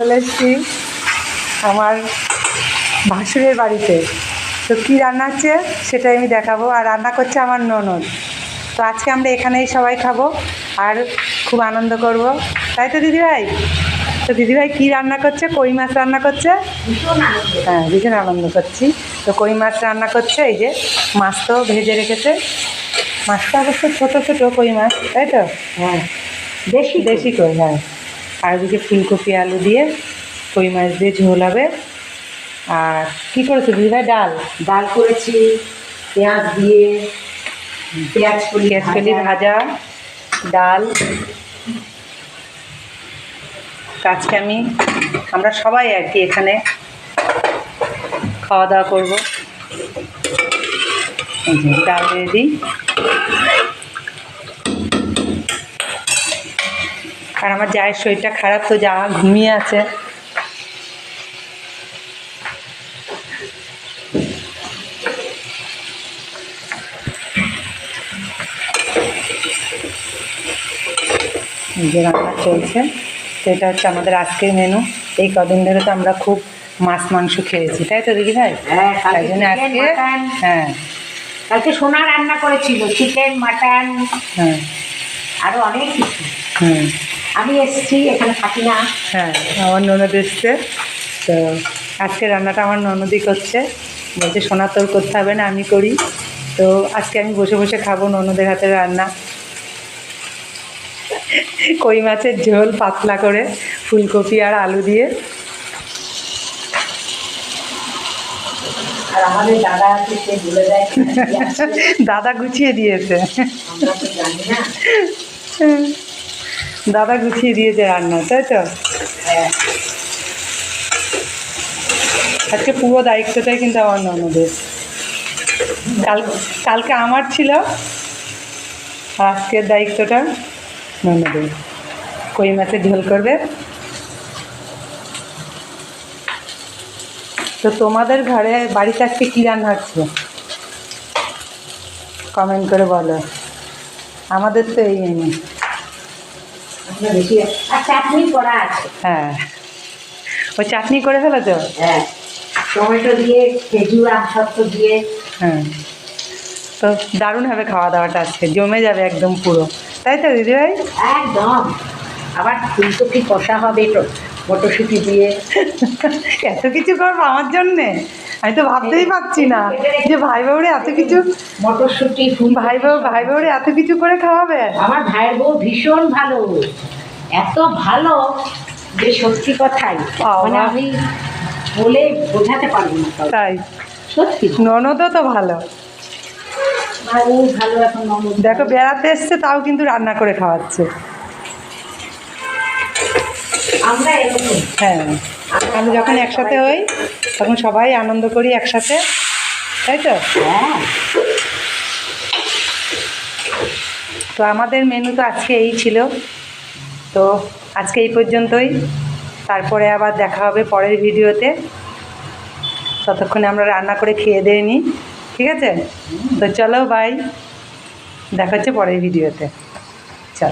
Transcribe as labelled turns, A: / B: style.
A: চলে এসছি আমার ভাসুরের বাড়িতে। তো কী রান্না হচ্ছে সেটাই আমি দেখাবো। আর রান্না করছে আমার ননদ। তো আজকে আমরা এখানেই সবাই খাব আর খুব আনন্দ করব। তাই তো দিদিভাই? তো দিদিভাই কী রান্না করছে? কই মাছ রান্না করছে? হ্যাঁ ভীষণ আনন্দ করছি। তো কই মাছ রান্না করছে? এই যে মাছ তো ভেজে রেখেছে। মাছটা অবশ্য ছোটো ছোটো কই মাছ তাই তো?
B: হ্যাঁ দেশি
A: দেশি কই হ্যাঁ। আর ওদিকে ফুলকপি আলু দিয়ে কই মাছ দিয়ে ঝোল হবে। আর কী করেছ দিদিভাই ডাল?
B: ডাল করেছি পেঁয়াজ দিয়ে পেঁয়াজ কলি
A: পেঁয়াজ কলি ভাজা। ডাল আজকে আমি আমরা সবাই আর কি এখানে খাওয়া দাওয়া করব। ডাল দিয়ে দিই। আর আমার জায়ের শরীরটা খারাপ তো যা ঘুমিয়ে আছে। যে রান্না চলছে তো এটা হচ্ছে আমাদের আজকের মেনু এই কদিন ধরে তো আমরা খুব মাছ মাংস খেয়েছি তাই তো দিদি ভাই?
B: হ্যাঁ
A: তাই
B: কালকে
A: জন্য আজকে হ্যাঁ।
B: কালকে সোনা রান্না করেছিল চিকেন মাটন
A: হ্যাঁ।
B: আরও অনেক কিছু।
A: হুম।
B: আমি এসেছি এখানে থাকি না।
A: হ্যাঁ আমার ননদ এসছে। তো আজকে রান্নাটা আমার ননদই করছে। বলছে সোনা তোর করতে হবে না আমি করি। তো আজকে আমি বসে বসে খাব ননদের হাতের রান্না। কই মাছের ঝোল পাতলা করে ফুলকপি আর আলু দিয়ে।
B: আর আমাদের দাদা আছে সে বলে দেয়
A: দাদা গুছিয়ে দিয়েছে।
B: জানি না।
A: দাদা গুছিয়ে দিয়েছে রান্না তাই তো?
B: হ্যাঁ।
A: আজকে পুরো দায়িত্বটাই কিন্তু আমার ননদের। কাল কালকে আমার ছিল আজকের দায়িত্বটা ননদের। কই মাছের ঝোল করবে? তো তোমাদের ঘরে বাড়িতে আজকে কী রান্না হচ্ছে? কমেন্ট করে বলো। আমাদের তো এই
B: বেশি আর চাটনি করা আছে।
A: হ্যাঁ। ওই চাটনি করে ফেলেছো?
B: হ্যাঁ। টমেটো দিয়ে খেজুর আমসত্ব দিয়ে।
A: হ্যাঁ। তো দারুণ হবে খাওয়া দাওয়াটা আজকে। জমে যাবে একদম পুরো। তাই তো দিদিভাই?
B: একদম। আবার ফুলকপি কষা হবে তো মটরশুঁটি দিয়ে।
A: এত কিছু করব আমার জন্যে? আমি তো ভাবতেই পারছি না যে ভাই বাবুরে এত কিছু
B: মটরশুঁটি
A: ভাই বাবু ভাই বাবুরে এত কিছু করে খাওয়াবে?
B: আমার ভাইয়ের বউ ভীষণ ভালো। এত ভালো যে সত্যি কথাই। মানে আমি বলে বোঝাতে পারব না
A: তাই।
B: সত্যি।
A: ননদও তো ভালো। দেখো বেড়াতে এসছে তাও কিন্তু রান্না করে খাওয়াচ্ছে।
B: আমরা এরকম।
A: হ্যাঁ। আমরা যখন একসাথে হই, তখন সবাই আনন্দ করি একসাথে। তাই তো? তো আমাদের মেনু তো আজকে এই ছিল। তো আজকে এই পর্যন্তই। তারপরে আবার দেখা হবে পরের ভিডিওতে। ততক্ষণে আমরা রান্না করে খেয়ে দিয়ে নিই। ঠিক আছে? তো চলো বাই দেখা হচ্ছে পরের ভিডিওতে।